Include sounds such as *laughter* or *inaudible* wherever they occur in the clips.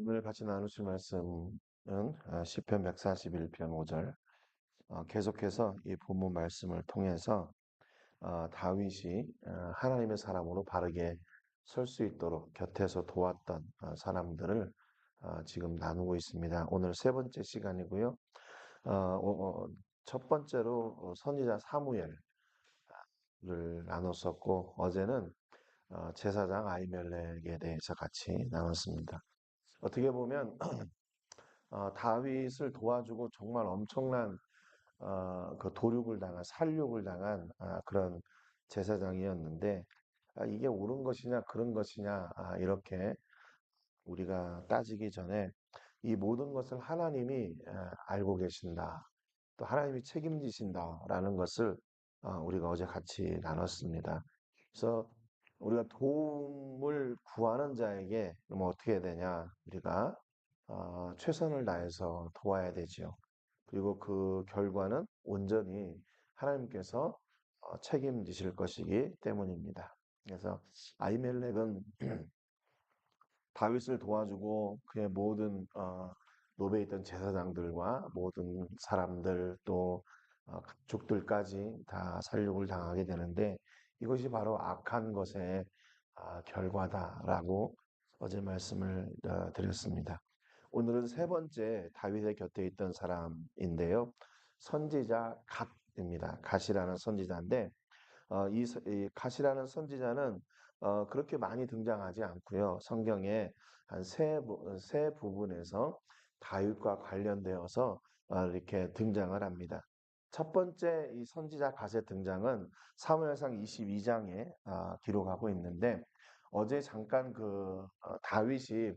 오늘 같이 나누실 말씀은 아, 시편 141편 5절 어, 계속해서 이 본문 말씀을 통해서 어, 다윗이 어, 하나님의 사람으로 바르게 설 수 있도록 곁에서 도왔던 어, 사람들을 어, 지금 나누고 있습니다. 오늘 세 번째 시간이고요. 첫 번째로 어, 선지자 사무엘을 나눴었고 어제는 어, 제사장 아이멜렉에 대해서 같이 나눴습니다. 어떻게 보면 *clears throat* 어, 다윗을 도와주고 정말 엄청난 어, 그 도륙을 당한 살육을 당한 아, 그런 제사장이었는데 아, 이게 옳은 것이냐 그런 것이냐 아, 이렇게 우리가 따지기 전에 이 모든 것을 하나님이 아, 알고 계신다. 또 하나님이 책임지신다라는 것을 어, 우리가 어제 같이 나눴습니다. 그래서 우리가 도움을 구하는 자에게 그럼 어떻게 되냐? 우리가 어, 최선을 다해서 도와야 되지요. 그리고 그 결과는 온전히 하나님께서 어, 책임지실 것이기 때문입니다. 그래서 아이멜렉은 *clears throat* 다윗을 도와주고 그의 모든 어, 노베에 있던 제사장들과 모든 사람들 또 어, 가족들까지 다 살육을 당하게 되는데 이것이 바로 악한 것의 아, 결과다라고 어제 말씀을 어, 드렸습니다. 오늘은 세 번째 다윗의 곁에 있던 사람인데요. 선지자 갓입니다. 갓이라는 선지자인데 어, 이, 이 갓이라는 선지자는 어, 그렇게 많이 등장하지 않고요. 성경에 한세 세 부분에서 다윗과 관련되어서 어, 이렇게 등장을 합니다. 첫 번째 이 선지자 갓의 등장은 사무엘상 22장에 어, 기록하고 있는데 어제 잠깐 그 어, 다윗이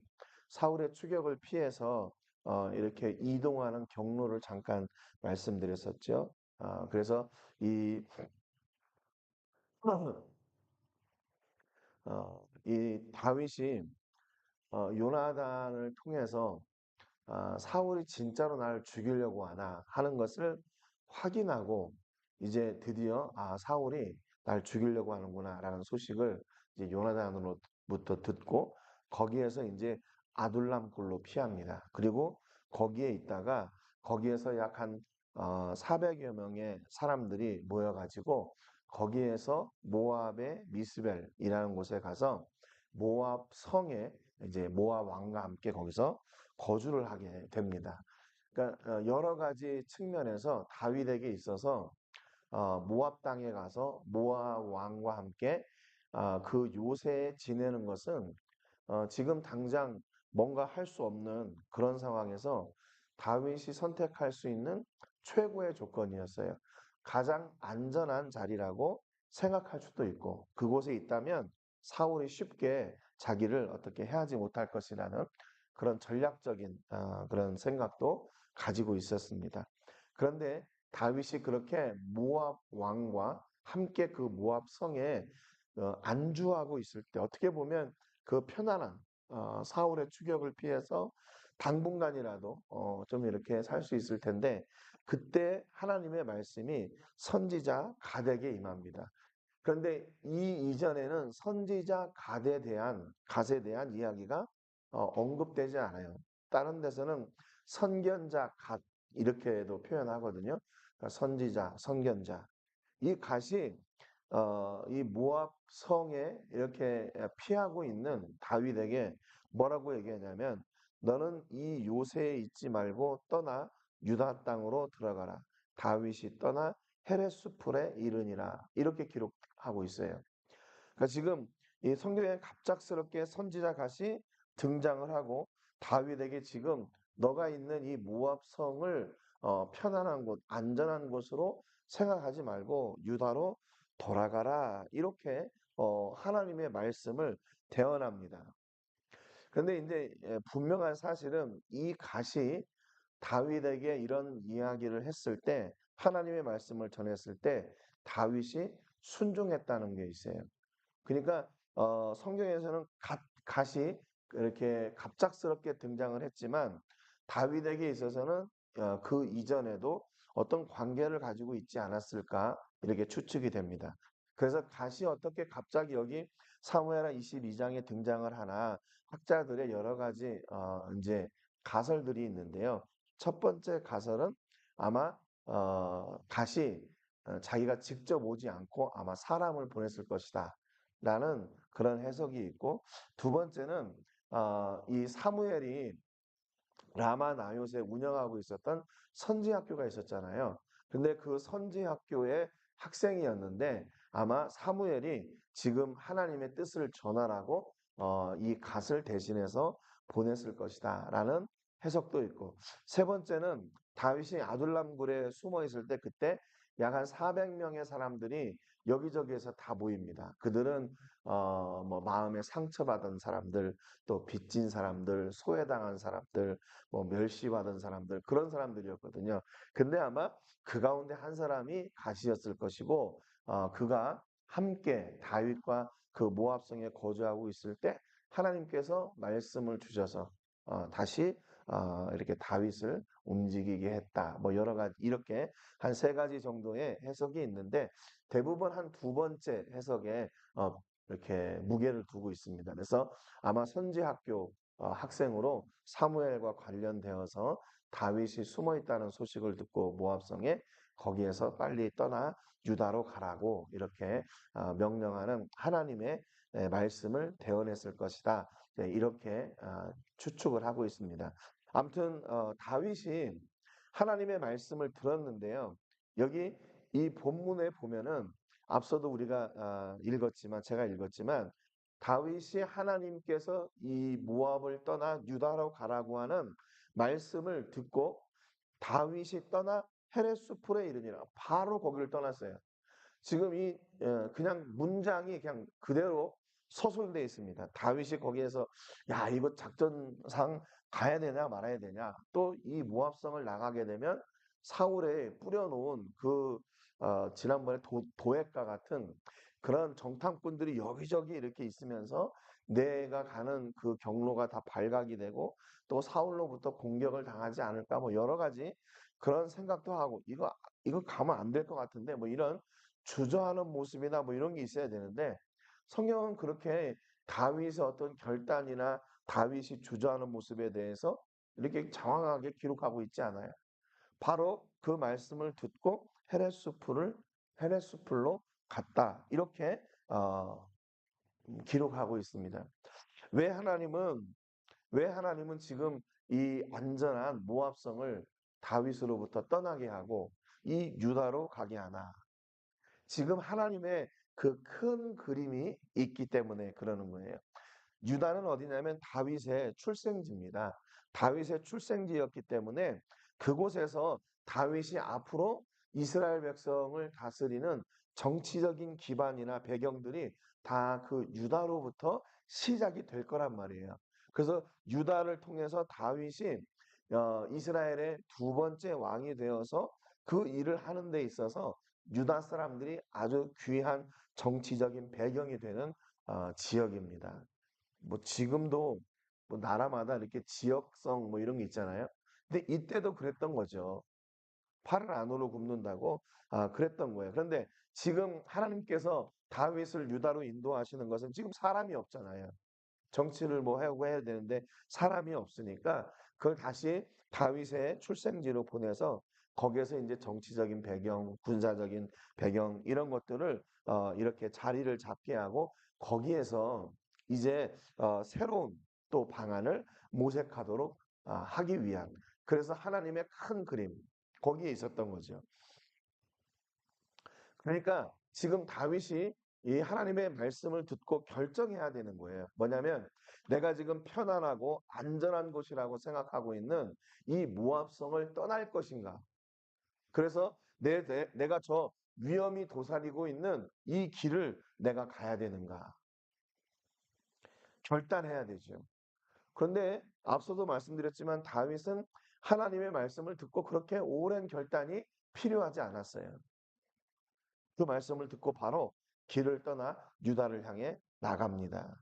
사울의 추격을 피해서 어, 이렇게 이동하는 경로를 잠깐 말씀드렸었죠. 어, 그래서 이, *clears throat* 어, 이 다윗이 어, 요나단을 통해서 아, 사울이 진짜로 나를 죽이려고 하나 하는 것을 확인하고 이제 드디어 아 사울이 날 죽이려고 하는구나라는 소식을 이제 요나단으로부터 듣고 거기에서 이제 아둘람 굴로 피합니다. 그리고 거기에 있다가 거기에서 약한 어, 400여 명의 사람들이 모여가지고 거기에서 모압의 미스벨이라는 곳에 가서 모압 성에 이제 모압 왕과 함께 거기서 거주를 하게 됩니다. 그러니까 어, 여러 가지 측면에서 다윗에게 있어서 어, 모압 땅에 가서 모압 왕과 함께 어, 그 요새에 지내는 것은 어, 지금 당장 뭔가 할 수 없는 그런 상황에서 다윗이 선택할 수 있는 최고의 조건이었어요. 가장 안전한 자리라고 생각할 수도 있고 그곳에 있다면 사울이 쉽게 자기를 어떻게 해하지 못할 것이라는 그런 전략적인 어, 그런 생각도 가지고 있었습니다. 그런데 다윗이 그렇게 모압 왕과 함께 그 모압 성에 어, 안주하고 있을 때 어떻게 보면 그 편안한 어, 사울의 추격을 피해서 당분간이라도 어, 좀 이렇게 살 수 있을 텐데 그때 하나님의 말씀이 선지자 가덱에 임합니다. 그런데 이 이전에는 선지자 갓에 대한 갓에 대한 이야기가 어, 언급되지 않아요. 다른 데서는 선견자 갓 이렇게도 표현하거든요. 그러니까 선지자, 선견자. 이 갓이 어, 이 모압 성에 이렇게 피하고 있는 다윗에게 뭐라고 얘기하냐면 너는 이 요새에 있지 말고 떠나 유다 땅으로 들어가라. 다윗이 떠나 헤레스풀에 이르니라. 이렇게 기록하고 있어요. 그러니까 지금 이 성경에 갑작스럽게 선지자 갓이 등장을 하고 다윗에게 지금 너가 있는 이 모압 성을 어, 편안한 곳, 안전한 곳으로 생각하지 말고 유다로 돌아가라. 이렇게 어, 하나님의 말씀을 대언합니다. 그런데 이제 예, 분명한 사실은 이 갓이 다윗에게 이런 이야기를 했을 때 하나님의 말씀을 전했을 때 다윗이 순종했다는 게 있어요. 그러니까 어, 성경에서는 갓, 갓이 이렇게 갑작스럽게 등장을 했지만 다윗에게 있어서는 어, 그 이전에도 어떤 관계를 가지고 있지 않았을까 이렇게 추측이 됩니다. 그래서 갓이 어떻게 갑자기 여기 사무엘하 22장에 등장을 하나 학자들의 여러 가지 어, 이제 가설들이 있는데요. 첫 번째 가설은 아마 어, 다시 어, 자기가 직접 오지 않고 아마 사람을 보냈을 것이다. 라는 그런 해석이 있고 두 번째는 어, 이 사무엘이 라마 나요에 운영하고 있었던 선지학교가 있었잖아요. 근데 그 선지학교의 학생이었는데 아마 사무엘이 지금 하나님의 뜻을 전하라고 어, 이 갓을 대신해서 보냈을 것이다 라는 해석도 있고 세 번째는 다윗이 아둘람굴에 숨어 있을 때 그때 약 한 400명의 사람들이 여기저기에서 다 모입니다. 그들은 어, 뭐 마음에 상처받은 사람들, 또 빚진 사람들, 소외당한 사람들, 뭐 멸시받은 사람들 그런 사람들이었거든요. 근데 아마 그 가운데 한 사람이 가시였을 것이고 어, 그가 함께 다윗과 그 모압성에 거주하고 있을 때 하나님께서 말씀을 주셔서 어, 다시 어, 이렇게 다윗을 움직이게 했다. 뭐 여러 가지 이렇게 한 세 가지 정도의 해석이 있는데 대부분 한 두 번째 해석에 어, 이렇게 무게를 두고 있습니다. 그래서 아마 선지학교 어, 학생으로 사무엘과 관련되어서 다윗이 숨어 있다는 소식을 듣고 모압성에 거기에서 빨리 떠나 유다로 가라고 이렇게 어, 명령하는 하나님의 말씀을 대언했을 것이다. 이렇게 어, 추측을 하고 있습니다. 아무튼 다윗이 하나님의 말씀을 들었는데요. 여기 이 본문에 보면은 앞서도 우리가 읽었지만 제가 읽었지만 다윗이 하나님께서 이 모압을 떠나 유다로 가라고 하는 말씀을 듣고 다윗이 떠나 헤레스풀에 이르니라 바로 거기를 떠났어요. 지금 이 어, 그냥 문장이 그냥 그대로 서술되어 있습니다. 다윗이 거기에서 야 이거 작전상 가야 되냐 말아야 되냐 또 이 모압성을 나가게 되면 사울에 뿌려놓은 그 어, 지난번에 도, 도액과 같은 그런 정탐꾼들이 여기저기 이렇게 있으면서 내가 가는 그 경로가 다 발각이 되고 또 사울로부터 공격을 당하지 않을까 뭐 여러 가지 그런 생각도 하고 이거 이거 가면 안 될 것 같은데 뭐 이런 주저하는 모습이나 뭐 이런 게 있어야 되는데 성경은 그렇게 다윗의 어떤 결단이나 다윗이 주저하는 모습에 대해서 이렇게 장황하게 기록하고 있지 않아요. 바로 그 말씀을 듣고 헤레스풀을 헤레스풀로 갔다 이렇게 어, 기록하고 있습니다. 왜 하나님은 왜 하나님은 지금 이 안전한 모압성을 다윗으로부터 떠나게 하고 이 유다로 가게 하나? 지금 하나님의 그 큰 그림이 있기 때문에 그러는 거예요. 유다는 어디냐면 다윗의 출생지입니다. 다윗의 출생지였기 때문에 그곳에서 다윗이 앞으로 이스라엘 백성을 다스리는 정치적인 기반이나 배경들이 다 그 유다로부터 시작이 될 거란 말이에요. 그래서 유다를 통해서 다윗이 어, 이스라엘의 두 번째 왕이 되어서 그 일을 하는 데 있어서 유다 사람들이 아주 귀한 정치적인 배경이 되는 어, 지역입니다. 뭐 지금도 뭐 나라마다 이렇게 지역성 뭐 이런 게 있잖아요. 근데 이때도 그랬던 거죠. 팔을 안으로 굽는다고 아, 그랬던 거예요. 그런데 지금 하나님께서 다윗을 유다로 인도하시는 것은 지금 사람이 없잖아요. 정치를 뭐 하고 해야 되는데 사람이 없으니까 그걸 다시 다윗의 출생지로 보내서 거기에서 이제 정치적인 배경, 군사적인 배경 이런 것들을 어, 이렇게 자리를 잡게 하고 거기에서 이제 어, 새로운 또 방안을 모색하도록 어, 하기 위한 그래서 하나님의 큰 그림 거기에 있었던 거죠. 그러니까 지금 다윗이 이 하나님의 말씀을 듣고 결정해야 되는 거예요. 뭐냐면 내가 지금 편안하고 안전한 곳이라고 생각하고 있는 이 모압성을 떠날 것인가? 그래서 내, 내, 내가 저 위험이 도사리고 있는 이 길을 내가 가야 되는가? 결단해야 되죠. 그런데 앞서도 말씀드렸지만 다윗은 하나님의 말씀을 듣고 그렇게 오랜 결단이 필요하지 않았어요. 그 말씀을 듣고 바로 길을 떠나 유다를 향해 나갑니다.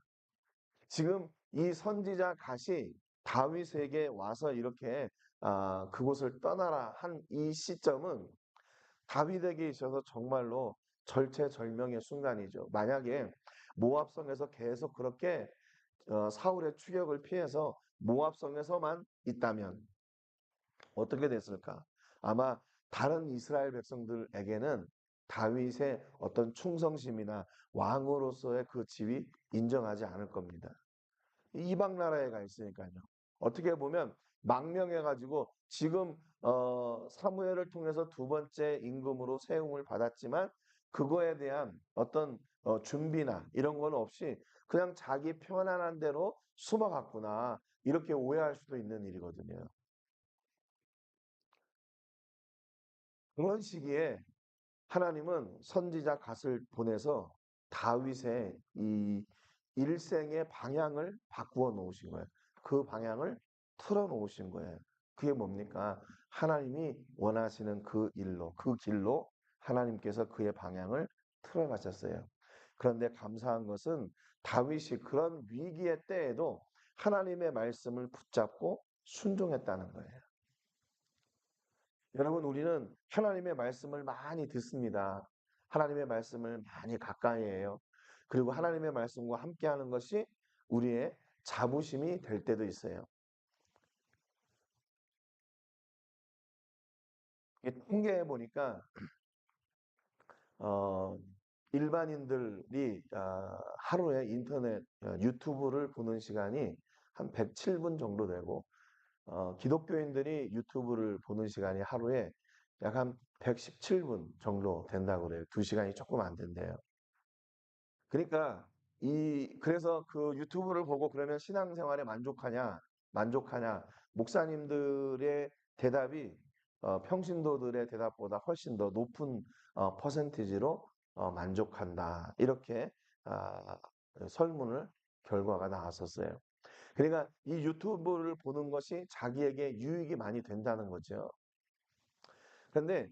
지금 이 선지자 갓이 다윗에게 와서 이렇게 아, 그곳을 떠나라 한 이 시점은 다윗에게 있어서 정말로 절체절명의 순간이죠. 만약에 모압성에서 계속 그렇게 어, 사울의 추격을 피해서 모압성에서만 있다면 어떻게 됐을까? 아마 다른 이스라엘 백성들에게는 다윗의 어떤 충성심이나 왕으로서의 그 지위 인정하지 않을 겁니다. 이방 나라에 가 있으니까요. 어떻게 보면 망명해가지고 지금 어, 사무엘을 통해서 두 번째 임금으로 세움을 받았지만 그거에 대한 어떤 어, 준비나 이런 건 없이 그냥 자기 편안한 대로 숨어갔구나 이렇게 오해할 수도 있는 일이거든요. 그런 시기에 하나님은 선지자 갓을 보내서 다윗의 이 일생의 방향을 바꾸어 놓으신 거예요. 그 방향을 틀어 놓으신 거예요. 그게 뭡니까? 하나님이 원하시는 그 일로, 그 길로 하나님께서 그의 방향을 틀어 가셨어요. 그런데 감사한 것은 다윗이 그런 위기의 때에도 하나님의 말씀을 붙잡고 순종했다는 거예요. 여러분, 우리는 하나님의 말씀을 많이 듣습니다. 하나님의 말씀을 많이 가까이 해요. 그리고 하나님의 말씀과 함께 하는 것이 우리의 자부심이 될 때도 있어요. 통계해 보니까 어, 일반인들이 어, 하루에 인터넷 어, 유튜브를 보는 시간이 한 107분 정도 되고 어, 기독교인들이 유튜브를 보는 시간이 하루에 약 한 117분 정도 된다고 그래요. 2시간이 조금 안 된대요. 그러니까 이 그래서 그 유튜브를 보고 그러면 신앙생활에 만족하냐 만족하냐 목사님들의 대답이 어, 평신도들의 대답보다 훨씬 더 높은 어, 퍼센티지로 어, 만족한다 이렇게 아, 설문을 결과가 나왔었어요. 그러니까 이 유튜브를 보는 것이 자기에게 유익이 많이 된다는 거죠. 그런데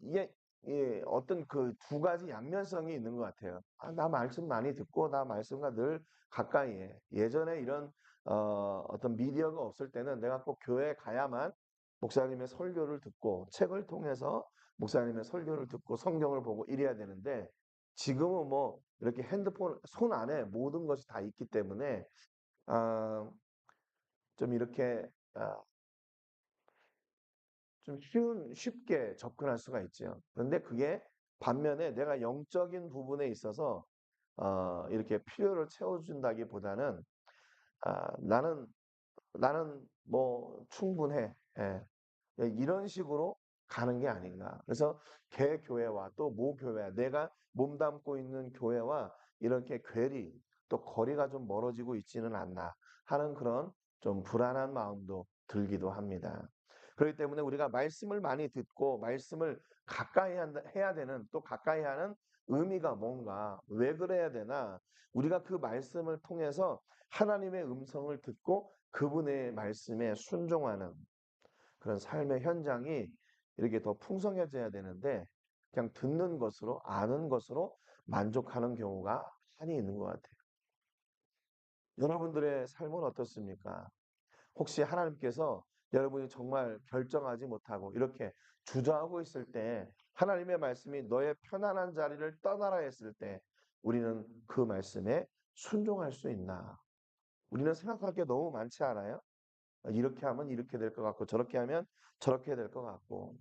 이게 예, 어떤 그 두 가지 양면성이 있는 것 같아요. 아, 나 말씀 많이 듣고 나 말씀과 늘 가까이 해. 예전에 이런 어, 어떤 미디어가 없을 때는 내가 꼭 교회에 가야만 목사님의 설교를 듣고 책을 통해서 목사님의 설교를 듣고 성경을 보고 이래야 되는데 지금은 뭐 이렇게 핸드폰 손 안에 모든 것이 다 있기 때문에 아, 좀 이렇게 아, 좀 쉬운, 쉽게 접근할 수가 있죠. 그런데 그게 반면에 내가 영적인 부분에 있어서 어, 이렇게 필요를 채워준다기보다는 아, 나는 나는 뭐 충분해 예. 이런 식으로 가는 게 아닌가. 그래서 개 교회와 또 모 교회, 내가 몸담고 있는 교회와 이렇게 괴리 또 거리가 좀 멀어지고 있지는 않나 하는 그런 좀 불안한 마음도 들기도 합니다. 그렇기 때문에 우리가 말씀을 많이 듣고 말씀을 가까이 해야 되는 또 가까이 하는 의미가 뭔가 왜 그래야 되나 우리가 그 말씀을 통해서 하나님의 음성을 듣고 그분의 말씀에 순종하는 그런 삶의 현장이 이렇게 더 풍성해져야 되는데 그냥 듣는 것으로 아는 것으로 만족하는 경우가 많이 있는 것 같아요. 여러분들의 삶은 어떻습니까? 혹시 하나님께서 여러분이 정말 결정하지 못하고 이렇게 주저하고 있을 때 하나님의 말씀이 너의 편안한 자리를 떠나라 했을 때 우리는 그 말씀에 순종할 수 있나? 우리는 생각할 게 너무 많지 않아요? 이렇게 하면 이렇게 될 것 같고 저렇게 하면 저렇게 될 것 같고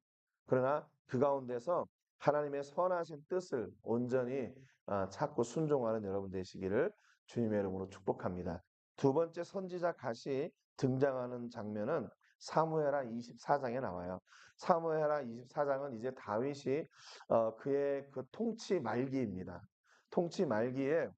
그러나 그 가운데서 하나님의 선하신 뜻을 온전히 어, 찾고 순종하는 여러분 되시기를 주님의 이름으로 축복합니다. 두 번째 선지자 갓이 등장하는 장면은 사무엘하 24장에 나와요. 사무엘하 24장은 이제 다윗이 어, 그의 그 통치 말기입니다. 통치 말기에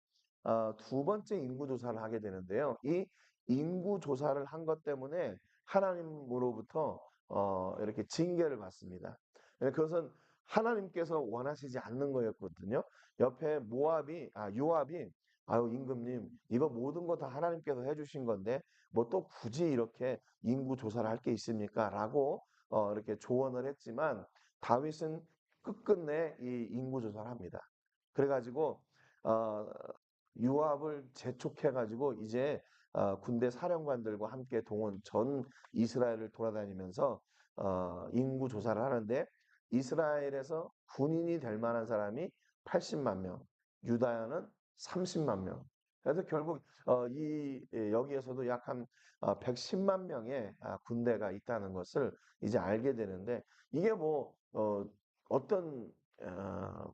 어, 두 번째 인구 조사를 하게 되는데요. 이 인구 조사를 한 것 때문에 하나님으로부터 어, 이렇게 징계를 받습니다. 네, 그것은 하나님께서 원하시지 않는 거였거든요. 옆에 모압이 아 요압이 아유 임금님 이거 모든 거 다 하나님께서 해주신 건데 뭐 또 굳이 이렇게 인구 조사를 할 게 있습니까? 라고 어, 이렇게 조언을 했지만 다윗은 끝끝내 이 인구 조사를 합니다. 그래가지고 어, 요압을 재촉해가지고 이제 어, 군대 사령관들과 함께 동원 전 이스라엘을 돌아다니면서 어, 인구 조사를 하는데 이스라엘에서 군인이 될 만한 사람이 80만 명, 유다야는 30만 명. 그래서 결국 어, 이 예, 여기에서도 약 한 110만 명의 아, 군대가 있다는 것을 이제 알게 되는데 이게 뭐 어, 어떤 어,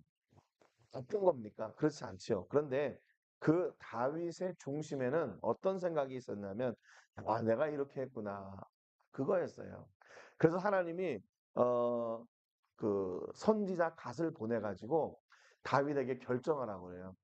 어떤 겁니까? 그렇지 않지요. 그런데 그 다윗의 중심에는 어떤 생각이 있었냐면 아, 내가 이렇게 했구나. 그거였어요. 그래서 하나님이 어, 그 선지자 갓을 보내 가지고 다윗에게 결정을 하고 그래요.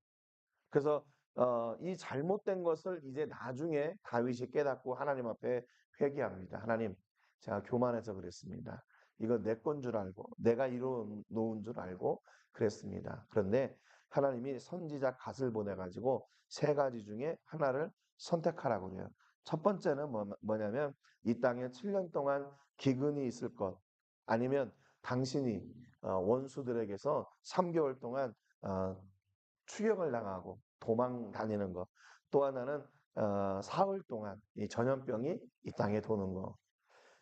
그래서 어, 이 잘못된 것을 이제 나중에 다윗이 깨닫고 하나님 앞에 회개합니다. 하나님, 제가 교만해서 그랬습니다. 이거 내 건 줄 알고, 내가 이루어 놓은 줄 알고 그랬습니다. 그런데 하나님이 선지자 갓을 보내가지고 세 가지 중에 하나를 선택하라고 그래요. 첫 번째는 뭐, 뭐냐면 이 땅에 7년 동안 기근이 있을 것, 아니면 당신이 어, 원수들에게서 3개월 동안 어, 추격을 당하고 도망 다니는 것. 또 하나는 어, 사흘 동안 이 전염병이 이 땅에 도는 거.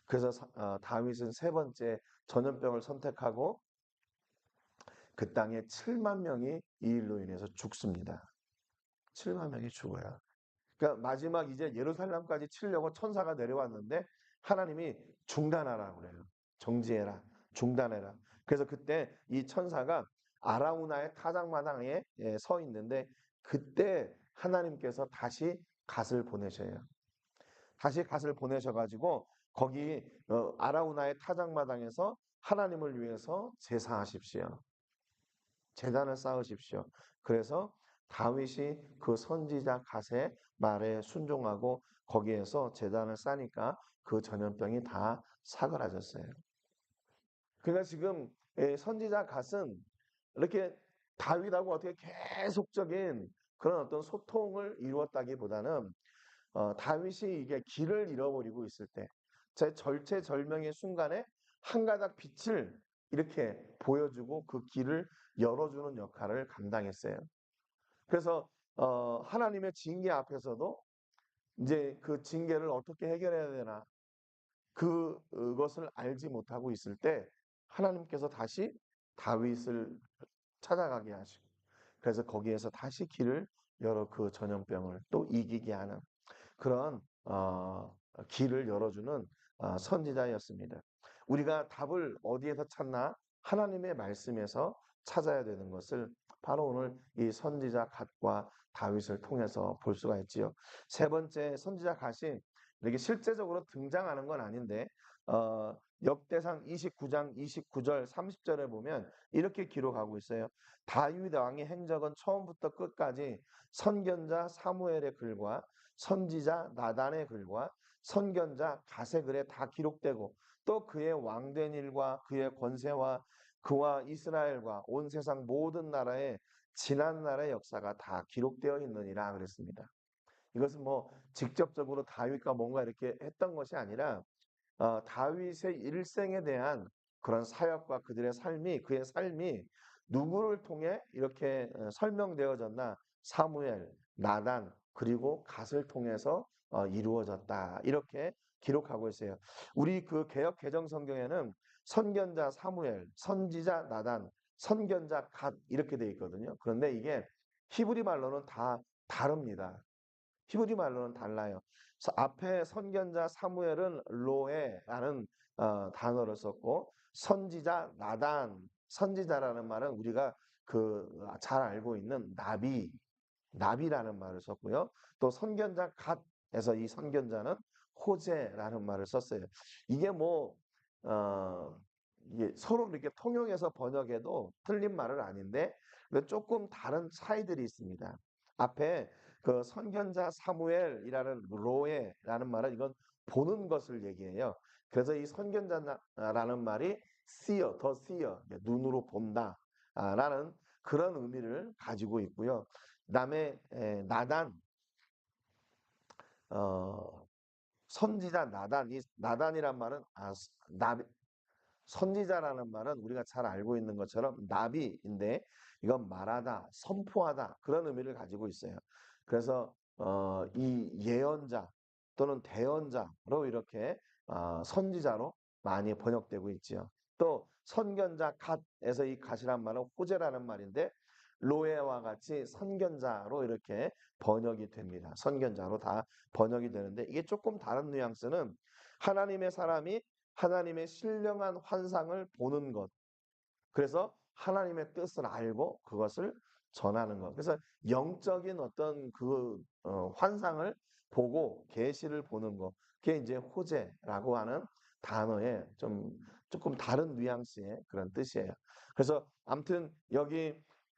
그래서 어, 다윗은 세 번째 전염병을 선택하고 그 땅에 7만 명이 이 일로 인해서 죽습니다. 7만 명이 죽어요. 그러니까 마지막 이제 예루살렘까지 치려고 천사가 내려왔는데 하나님이 중단하라고 그래요. 정지해라. 중단해라. 그래서 그때 이 천사가 아라우나의 타작마당에 예, 서 있는데 그때 하나님께서 다시 갓을 보내셔요. 다시 갓을 보내셔가지고 거기 어, 아라우나의 타작마당에서 하나님을 위해서 제사하십시오. 재단을 쌓으십시오. 그래서 다윗이 그 선지자 갓의 말에 순종하고 거기에서 재단을 쌓니까 그 전염병이 다 사그라졌어요. 그러니까 지금 선지자 갓은 이렇게 다윗하고 어떻게 계속적인 그런 어떤 소통을 이루었다기보다는 어, 다윗이 이게 길을 잃어버리고 있을 때, 제 절체절명의 순간에 한 가닥 빛을 이렇게 보여주고 그 길을 열어주는 역할을 감당했어요. 그래서 어, 하나님의 징계 앞에서도 이제 그 징계를 어떻게 해결해야 되나 그, 그것을 알지 못하고 있을 때 하나님께서 다시 다윗을 찾아가게 하시고 그래서 거기에서 다시 길을 열어 그 전염병을 또 이기게 하는 그런 어, 길을 열어주는 어, 선지자였습니다. 우리가 답을 어디에서 찾나? 하나님의 말씀에서 찾아야 되는 것을 바로 오늘 이 선지자 갓과 다윗을 통해서 볼 수가 있지요. 세 번째 선지자 갓이 이렇게 실제적으로 등장하는 건 아닌데 어, 역대상 29장 29절 30절에 보면 이렇게 기록하고 있어요. 다윗 왕의 행적은 처음부터 끝까지 선견자 사무엘의 글과 선지자 나단의 글과 선견자 갓의 글에 다 기록되고 또 그의 왕된 일과 그의 권세와 그와 이스라엘과 온 세상 모든 나라의 지난 날의 역사가 다 기록되어 있느니라 그랬습니다. 이것은 뭐 직접적으로 다윗과 뭔가 이렇게 했던 것이 아니라 어, 다윗의 일생에 대한 그런 사역과 그들의 삶이 그의 삶이 누구를 통해 이렇게 어, 설명되어졌나 사무엘, 나단 그리고 갓을 통해서 어, 이루어졌다 이렇게 기록하고 있어요. 우리 그 개혁 개정 성경에는 선견자 사무엘, 선지자 나단, 선견자 갓 이렇게 되어 있거든요. 그런데 이게 히브리 말로는 다 다릅니다. 히브리 말로는 달라요. 앞에 선견자 사무엘은 로에라는 어, 단어를 썼고 선지자 나단 선지자라는 말은 우리가 그 잘 알고 있는 나비 나비라는 말을 썼고요. 또 선견자 갓에서 이 선견자는 호재라는 말을 썼어요. 이게 뭐 서로 이렇게 통용해서 번역해도 틀린 말은 아닌데 조금 다른 차이들이 있습니다. 앞에 그 선견자 사무엘이라는 로에라는 말은 이건 보는 것을 얘기해요. 그래서 이 선견자라는 말이 see어, 더 see어, 눈으로 본다. 라는 그런 의미를 가지고 있고요. 그 다음에 나단, 어, 선지자 나단, 이 나단이란 말은 아, 나비, 선지자라는 말은 우리가 잘 알고 있는 것처럼 나비인데 이건 말하다, 선포하다 그런 의미를 가지고 있어요. 그래서 어, 이 예언자 또는 대언자로 이렇게 어, 선지자로 많이 번역되고 있지요. 또 선견자 갓에서 이 갓이란 말은 호재라는 말인데 로에와 같이 선견자로 이렇게 번역이 됩니다. 선견자로 다 번역이 되는데 이게 조금 다른 뉘앙스는 하나님의 사람이 하나님의 신령한 환상을 보는 것. 그래서 하나님의 뜻을 알고 그것을 전하는 것. 그래서 영적인 어떤 그 어, 환상을 보고 계시를 보는 것. 그게 이제 호재라고 하는 단어의 좀 조금 다른 뉘앙스의 그런 뜻이에요. 그래서 아무튼 여기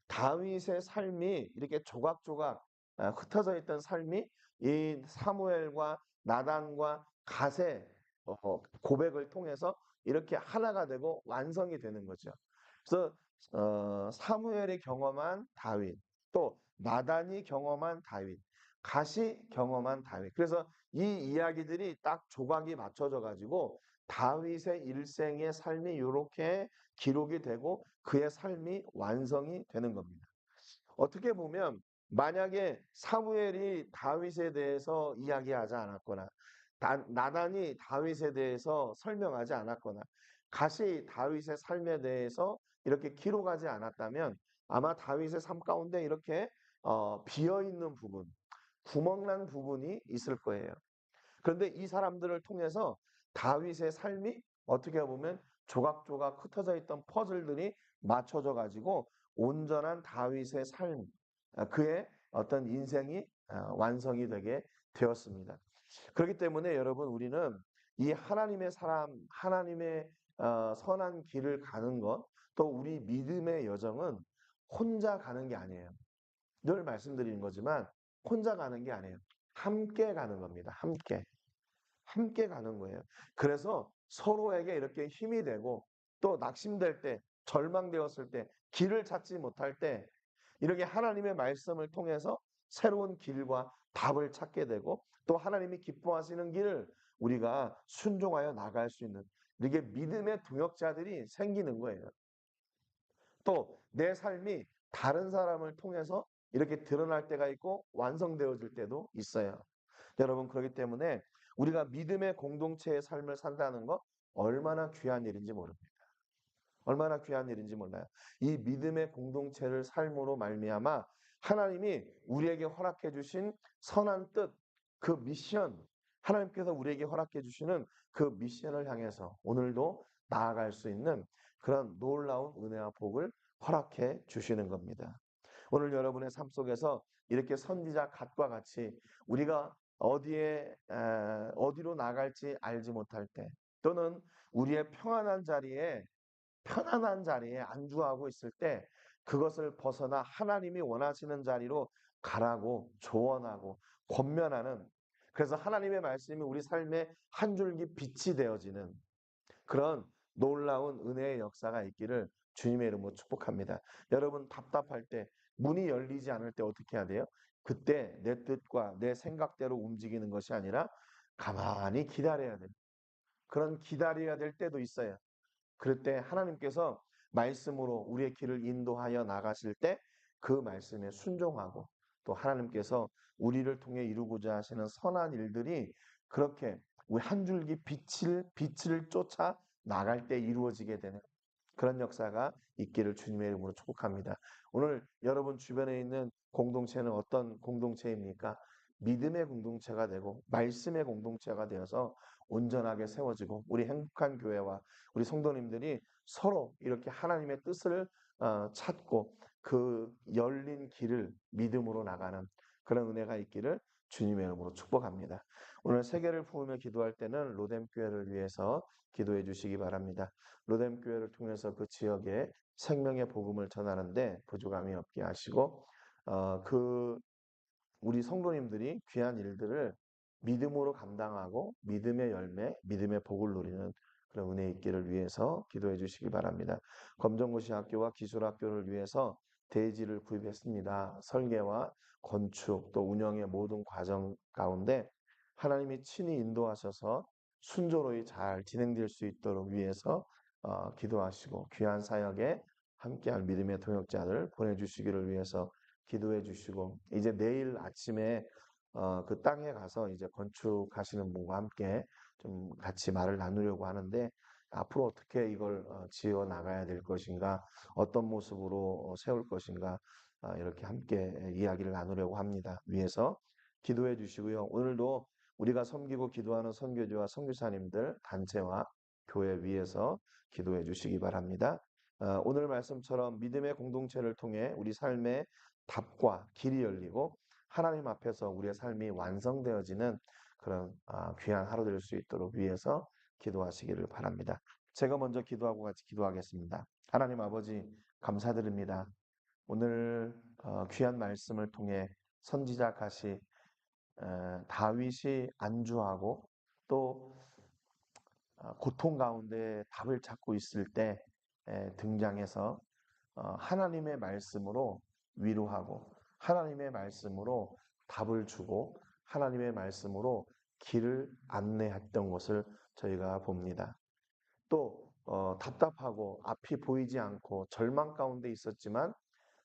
다윗의 삶이 이렇게 조각조각 아, 흩어져 있던 삶이 이 사무엘과 나단과 갓의 어, 고백을 통해서 이렇게 하나가 되고 완성이 되는 거죠. 그래서 어, 사무엘이 경험한 다윗, 또 나단이 경험한 다윗, 갓이 경험한 다윗. 그래서 이 이야기들이 딱 조각이 맞춰져 가지고 다윗의 일생의 삶이 이렇게 기록이 되고 그의 삶이 완성이 되는 겁니다. 어떻게 보면 만약에 사무엘이 다윗에 대해서 이야기하지 않았거나 나단이 다윗에 대해서 설명하지 않았거나 갓이 다윗의 삶에 대해서 이렇게 기록하지 않았다면 아마 다윗의 삶 가운데 이렇게 어, 비어 있는 부분, 구멍난 부분이 있을 거예요. 그런데 이 사람들을 통해서 다윗의 삶이 어떻게 보면 조각조각 흩어져 있던 퍼즐들이 맞춰져 가지고 온전한 다윗의 삶, 아, 그의 어떤 인생이 아, 완성이 되게 되었습니다. 그렇기 때문에 여러분 우리는 이 하나님의 사람, 하나님의 어, 선한 길을 가는 것, 또 우리 믿음의 여정은 혼자 가는 게 아니에요. 늘 말씀드리는 거지만 혼자 가는 게 아니에요. 함께 가는 겁니다. 함께. 함께 가는 거예요. 그래서 서로에게 이렇게 힘이 되고 또 낙심될 때, 절망되었을 때, 길을 찾지 못할 때 이렇게 하나님의 말씀을 통해서 새로운 길과 답을 찾게 되고 또 하나님이 기뻐하시는 길을 우리가 순종하여 나갈 수 있는 이게 믿음의 동역자들이 생기는 거예요. 또 내 삶이 다른 사람을 통해서 이렇게 드러날 때가 있고 완성되어질 때도 있어요. 여러분 그렇기 때문에 우리가 믿음의 공동체의 삶을 산다는 것 얼마나 귀한 일인지 모릅니다. 얼마나 귀한 일인지 몰라요. 이 믿음의 공동체를 삶으로 말미암아 하나님이 우리에게 허락해 주신 선한 뜻, 그 미션, 하나님께서 우리에게 허락해 주시는 그 미션을 향해서 오늘도 나아갈 수 있는 그런 놀라운 은혜와 복을 허락해 주시는 겁니다. 오늘 여러분의 삶 속에서 이렇게 선지자 갓과 같이 우리가 어디에 어디로 나갈지 알지 못할 때 또는 우리의 평안한 자리에 편안한 자리에 안주하고 있을 때 그것을 벗어나 하나님이 원하시는 자리로 가라고 조언하고 권면하는 그래서 하나님의 말씀이 우리 삶의 한 줄기 빛이 되어지는 그런 놀라운 은혜의 역사가 있기를 주님의 이름으로 축복합니다. 여러분 답답할 때 문이 열리지 않을 때 어떻게 해야 돼요? 그때 내 뜻과 내 생각대로 움직이는 것이 아니라 가만히 기다려야 돼요. 그런 기다려야 될 때도 있어요. 그럴 때 하나님께서 말씀으로 우리의 길을 인도하여 나가실 때 그 말씀에 순종하고 또 하나님께서 우리를 통해 이루고자 하시는 선한 일들이 그렇게 우리 한 줄기 빛을 빛을 쫓아 나갈 때 이루어지게 되는 그런 역사가 있기를 주님의 이름으로 축복합니다. 오늘 여러분 주변에 있는 공동체는 어떤 공동체입니까? 믿음의 공동체가 되고 말씀의 공동체가 되어서 온전하게 세워지고 우리 행복한 교회와 우리 성도님들이 서로 이렇게 하나님의 뜻을 어, 찾고 그 열린 길을 믿음으로 나가는 그런 은혜가 있기를 주님의 이름으로 축복합니다. 오늘 세계를 품으며 기도할 때는 로뎀 교회를 위해서 기도해 주시기 바랍니다. 로뎀 교회를 통해서 그 지역에 생명의 복음을 전하는데 부족함이 없게 하시고 어, 그 우리 성도님들이 귀한 일들을 믿음으로 감당하고 믿음의 열매, 믿음의 복을 누리는 그런 은혜 있기를 위해서 기도해 주시기 바랍니다. 검정고시 학교와 기술학교를 위해서 대지를 구입했습니다. 설계와 건축 또 운영의 모든 과정 가운데 하나님이 친히 인도하셔서 순조로이 잘 진행될 수 있도록 위해서 어, 기도하시고 귀한 사역에 함께할 믿음의 동역자들 보내주시기를 위해서 기도해 주시고 이제 내일 아침에 어, 그 땅에 가서 이제 건축하시는 분과 함께 좀 같이 말을 나누려고 하는데 앞으로 어떻게 이걸 어, 지어 나가야 될 것인가, 어떤 모습으로 어, 세울 것인가, 아, 이렇게 함께 이야기를 나누려고 합니다. 위에서 기도해 주시고요. 오늘도 우리가 섬기고 기도하는 선교지와 선교사님들 단체와 교회 위에서 기도해 주시기 바랍니다. 어, 오늘 말씀처럼 믿음의 공동체를 통해 우리 삶의 답과 길이 열리고 하나님 앞에서 우리의 삶이 완성되어지는 그런 아, 귀한 하루 될 수 있도록 위해서 기도하시기를 바랍니다. 제가 먼저 기도하고 같이 기도하겠습니다. 하나님 아버지 감사드립니다. 오늘 어, 귀한 말씀을 통해 선지자 가시 다윗이 안주하고 또 어, 고통 가운데 답을 찾고 있을 때 등장해서 어, 하나님의 말씀으로 위로하고 하나님의 말씀으로 답을 주고 하나님의 말씀으로 길을 안내했던 것을 저희가 봅니다. 또 어, 답답하고 앞이 보이지 않고 절망 가운데 있었지만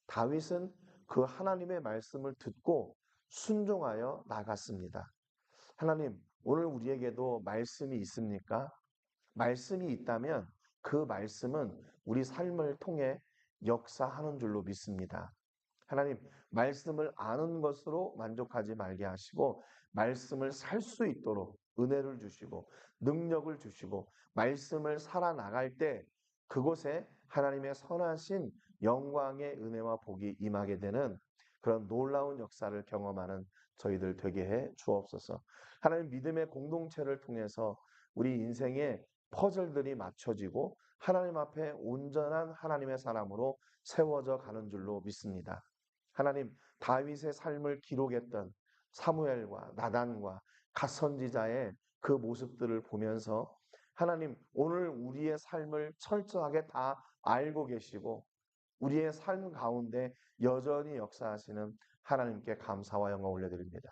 다윗은 그 하나님의 말씀을 듣고 순종하여 나갔습니다. 하나님, 오늘 우리에게도 말씀이 있습니까? 말씀이 있다면 그 말씀은 우리 삶을 통해 역사하는 줄로 믿습니다. 하나님, 말씀을 아는 것으로 만족하지 말게 하시고, 말씀을 살 수 있도록 은혜를 주시고, 능력을 주시고, 말씀을 살아나갈 때 그곳에 하나님의 선하신 영광의 은혜와 복이 임하게 되는 그런 놀라운 역사를 경험하는 저희들 되게 해 주옵소서. 하나님 믿음의 공동체를 통해서 우리 인생의 퍼즐들이 맞춰지고 하나님 앞에 온전한 하나님의 사람으로 세워져 가는 줄로 믿습니다. 하나님 다윗의 삶을 기록했던 사무엘과 나단과 갓 선지자의 그 모습들을 보면서 하나님 오늘 우리의 삶을 철저하게 다 알고 계시고 우리의 삶 가운데 여전히 역사하시는 하나님께 감사와 영광 올려드립니다.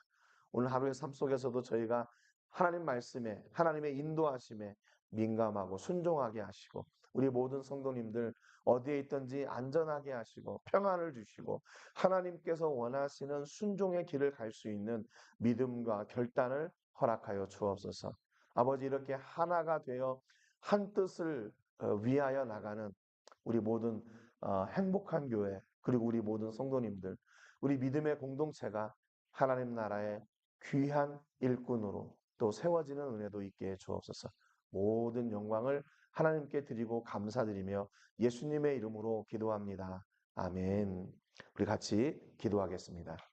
오늘 하루의 삶 속에서도 저희가 하나님 말씀에 하나님의 인도하심에 민감하고 순종하게 하시고 우리 모든 성도님들 어디에 있든지 안전하게 하시고 평안을 주시고 하나님께서 원하시는 순종의 길을 갈 수 있는 믿음과 결단을 허락하여 주옵소서. 아버지 이렇게 하나가 되어 한 뜻을 어, 위하여 나가는 우리 모든 어, 행복한 교회 그리고 우리 모든 성도님들 우리 믿음의 공동체가 하나님 나라의 귀한 일꾼으로 또 세워지는 은혜도 있게 해 주옵소서. 모든 영광을 하나님께 드리고 감사드리며 예수님의 이름으로 기도합니다. 아멘. 우리 같이 기도하겠습니다.